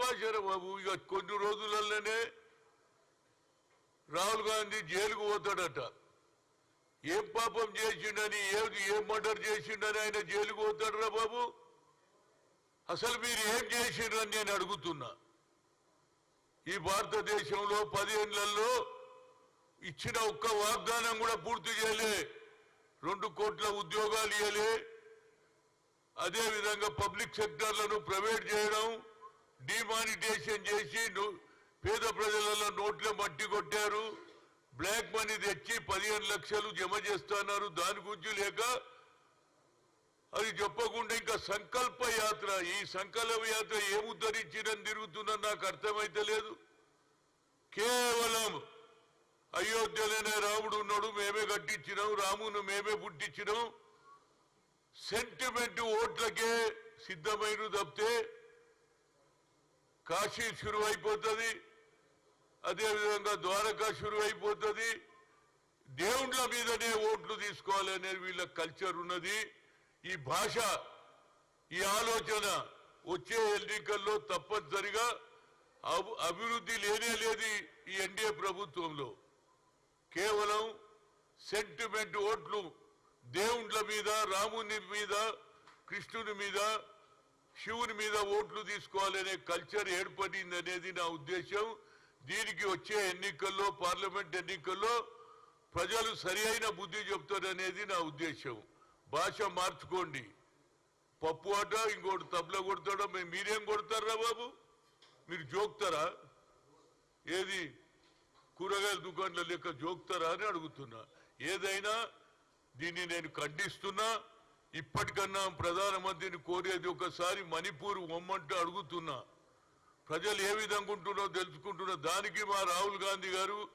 భాషరా బాబు. ఇక కొన్ని రోజులలోనే రాహుల్ గాంధీ జైలుకు పోతాడట. ఏం పాపం చేసిండని ఏది ఏం మర్డర్ చేసిండని ఆయన జైలుకు పోతాడురా బాబు? అసలు మీరు ఏం చేసిండ్రని నేను అడుగుతున్నా. ఈ భారతదేశంలో పదేళ్ళలో ఇచ్చిన ఒక్క వాగ్దానం కూడా పూర్తి చేయలే. రెండు కోట్ల ఉద్యోగాలు ఇవ్వలే అదే విధంగా పబ్లిక్ సెక్టర్లను ప్రైవేట్ చేయడం డిమానిటేషన్ చేసి పేద ప్రజలలో నోట్ల మట్టి కొట్టారు. బ్లాక్ మనీ తెచ్చి పదిహేను లక్షలు జమ చేస్తున్నారు. దాని గురించి లేక అది చెప్పకుండా ఇంకా సంకల్ప యాత్ర ఈ సంకల్ప యాత్ర ఏం తిరుగుతుందని నాకు అర్థమైతే లేదు. కేవలం అయోధ్యలోనే రాముడు ఉన్నాడు మేమే కట్టించినాం. రామును మేమే పుట్టించినాం. సెంటిమెంట్ ఓట్లకే సిద్ధమైన తప్పితే కాశీ షురు అయిపోతుంది అదేవిధంగా ద్వారకా షురు అయిపోతుంది దేవుళ్ళ మీదనే ఓట్లు తీసుకోవాలనే వీళ్ళ కల్చర్ ఉన్నది. ఈ భాష ఈ ఆలోచన వచ్చే ఎన్నికల్లో తప్పనిసరిగా అభివృద్ధి లేనే లేదు ఈ ఎన్డీఏ ప్రభుత్వంలో. కేవలం సెంటిమెంట్ ఓట్లు దేవుళ్ళ మీద రాముని మీద కృష్ణుని మీద శివుని మీద ఓట్లు తీసుకోవాలనే కల్చర్ ఏర్పడింది అనేది నా ఉద్దేశం. దీనికి వచ్చే ఎన్నికల్లో పార్లమెంట్ ఎన్నికల్లో ప్రజలు సరి అయిన బుద్ధి చెప్తారనేది నా ఉద్దేశం. భాష మార్చుకోండి. పప్పు ఆట ఇంకోటి తబల కొడతాడో? మేము మీరేం కొడతారా బాబు? మీరు జోక్తారా? ఏది? కూరగాయల దుకాణాల లెక్క జోక్తారా అని అడుగుతున్నా. ఏదైనా దీన్ని నేను ఖండిస్తున్నా. ఇప్పటికన్నా ప్రధానమంత్రిని కోరేది ఒకసారి మణిపూర్ ఒమ్మంటూ అడుగుతున్నా. ప్రజలు ఏ విధంగా ఉంటున్నో తెలుసుకుంటున్నా దానికి మా రాహుల్ గాంధీ గారు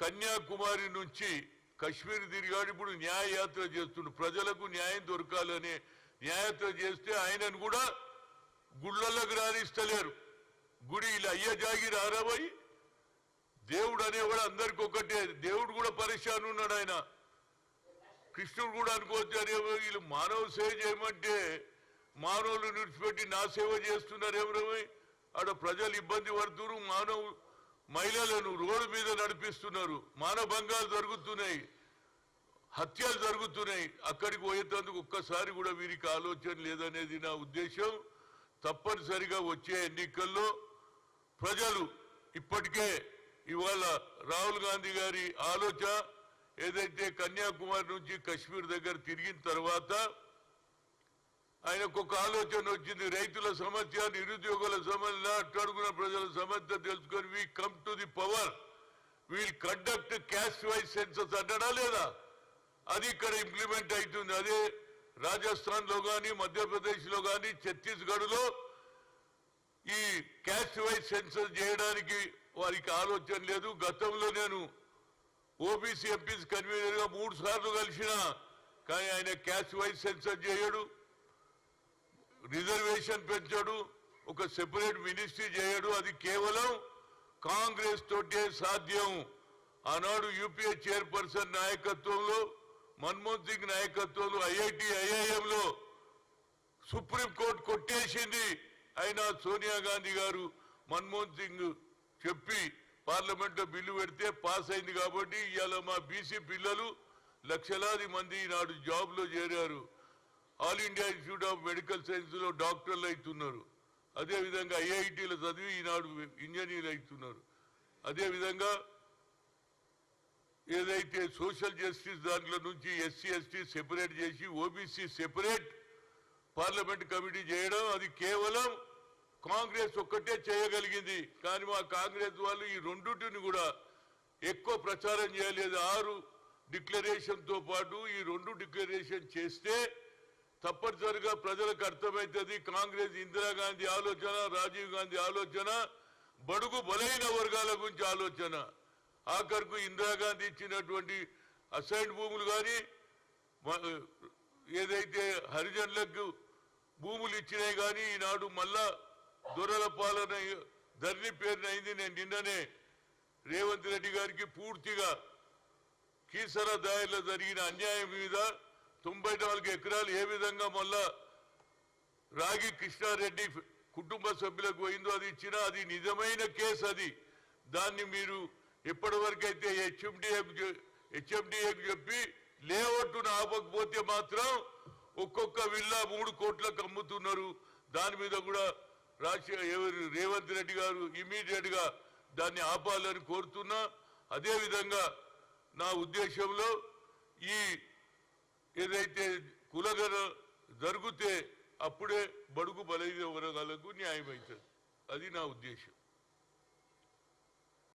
కన్యాకుమారి నుంచి కశ్మీర్ తిరిగాడు ఇప్పుడు న్యాయయాత్ర చేస్తుండు. ప్రజలకు న్యాయం దొరకాలని న్యాయయాత్ర చేస్తే ఆయనను కూడా గుళ్ళలకు రాణిస్తలేరు గుడి ఇలా అయ్య జాగి రారాబోయి. దేవుడు అనేవాడు అందరికి ఒకటే దేవుడు కూడా పరిశాను ఉన్నాడు ఆయన. కృష్ణుడు కూడా అనుకోవచ్చు అరే వీళ్ళు మానవ సేవ చేయమంటే మానవులు నిడిచిపెట్టి నా సేవ చేస్తున్నారు ఎవరమై ఆడ ప్రజలు ఇబ్బంది పడుతున్నారు మానవ మహిళలను రోడ్డు మీద నడిపిస్తున్నారు మానభంగాలు జరుగుతున్నాయి హత్యలు జరుగుతున్నాయి. అక్కడికి పోయేందుకు ఒక్కసారి కూడా వీరికి ఆలోచన లేదనేది నా ఉద్దేశం. తప్పనిసరిగా వచ్చే ఎన్నికల్లో ప్రజలు ఇప్పటికే ఇవాళ రాహుల్ గాంధీ గారి ఆలోచన ఏదైతే కన్యాకుమారి నుంచి కశ్మీర్ దగ్గర తిరిగిన తర్వాత ఆయనకు ఒక ఆలోచన వచ్చింది. రైతుల సమస్య నిరుద్యోగుల సమస్య అట్టడుగున ప్రజల సమస్య తెలుసుకొని we come to the power we'll conduct caste wise census అంటడా లేదా? అది ఇక్కడ ఇంప్లిమెంట్ అవుతుంది. అదే రాజస్థాన్లో గాని మధ్యప్రదేశ్లో కానీ ఛత్తీస్గఢ్లో ఈ క్యాష్ వైజ్ సెన్సస్ చేయడానికి వారికి ఆలోచన లేదు. గతంలో నేను ఓబీసీ ఎంపీస్ కన్వీనర్గా మూడు సార్లు కలిసిన కానీ ఆయన క్యాస్ట్ వైజ్ సెన్సర్ చేయడు రిజర్వేషన్ పెంచడు ఒక సెపరేట్ మినిస్ట్రీ చేయడు. అది కేవలం కాంగ్రెస్ తోటే సాధ్యం. ఆనాడు యూపీఏ చైర్పర్సన్ నాయకత్వంలో మన్మోహన్ సింగ్ నాయకత్వంలో ఐఐటి ఐఐఎంలో సుప్రీంకోర్టు కొట్టేసింది. అయినా సోనియా గాంధీ గారు మన్మోహన్ సింగ్ చెప్పి పార్లమెంట్లో బిల్లు పెడితే పాస్ అయింది కాబట్టి ఇవాళ మా బీసీ పిల్లలు లక్షలాది మంది ఈనాడు జాబ్లో చేరారు. All India Institute of Medical సైన్స్లో డాక్టర్లు అవుతున్నారు. అదేవిధంగా ఐఐటీలు చదివి ఈనాడు ఇంజనీర్లు అవుతున్నారు. అదేవిధంగా ఏదైతే సోషల్ జస్టిస్ దాంట్లో నుంచి ఎస్సీ ఎస్టీ సెపరేట్ చేసి ఓబీసీ సెపరేట్ పార్లమెంట్ కమిటీ చేయడం అది కేవలం కాంగ్రెస్ ఒక్కటే చేయగలిగింది. కానీ మా కాంగ్రెస్ వాళ్ళు ఈ రెండుటిని కూడా ఎక్కువ ప్రచారం చేయలేదు. ఆరు డిక్లరేషన్తో పాటు ఈ రెండు డిక్లరేషన్ చేస్తే తప్పనిసరిగా ప్రజలకు అర్థమవుతుంది. కాంగ్రెస్ ఇందిరాగాంధీ ఆలోచన రాజీవ్ గాంధీ ఆలోచన బడుగు బలైన వర్గాల గురించి ఆలోచన. ఆఖరుకు ఇందిరాగాంధీ ఇచ్చినటువంటి అసైన్ భూములు కానీ ఏదైతే హరిజనులకు భూములు ఇచ్చినాయి కానీ ఈనాడు మళ్ళా దొరల పాలన ధరణి పేరున అయింది. నేను నిన్ననే రేవంత్ రెడ్డి గారికి పూర్తిగా కీసర దారిలో జరిగిన అన్యాయం మీద తొంభై నాలుగు ఎకరాలు ఏ విధంగా మళ్ళా రాగి కృష్ణారెడ్డి కుటుంబ సభ్యులకు పోయిందో అది ఇచ్చినా అది నిజమైన కేసు అది. దాన్ని మీరు ఎప్పటివరకైతే హెచ్ఎండిఏకు హెచ్ఎండిఏకు చెప్పి లేఅవుట్ను ఆపకపోతే మాత్రం ఒక్కొక్క విల్లా మూడు కోట్లకు అమ్ముతున్నారు. దాని మీద కూడా రాష్ట్ర ఎవరు? రేవంత్ రెడ్డి గారు ఇమీడియట్గా దాన్ని ఆపాలని కోరుతున్నా. అదేవిధంగా నా ఉద్దేశంలో ఈ ఏదైతే కులగన జరిగితే అప్పుడే బడుగు బలైన వర్గాలకు న్యాయం అవుతుంది అది నా ఉద్దేశం.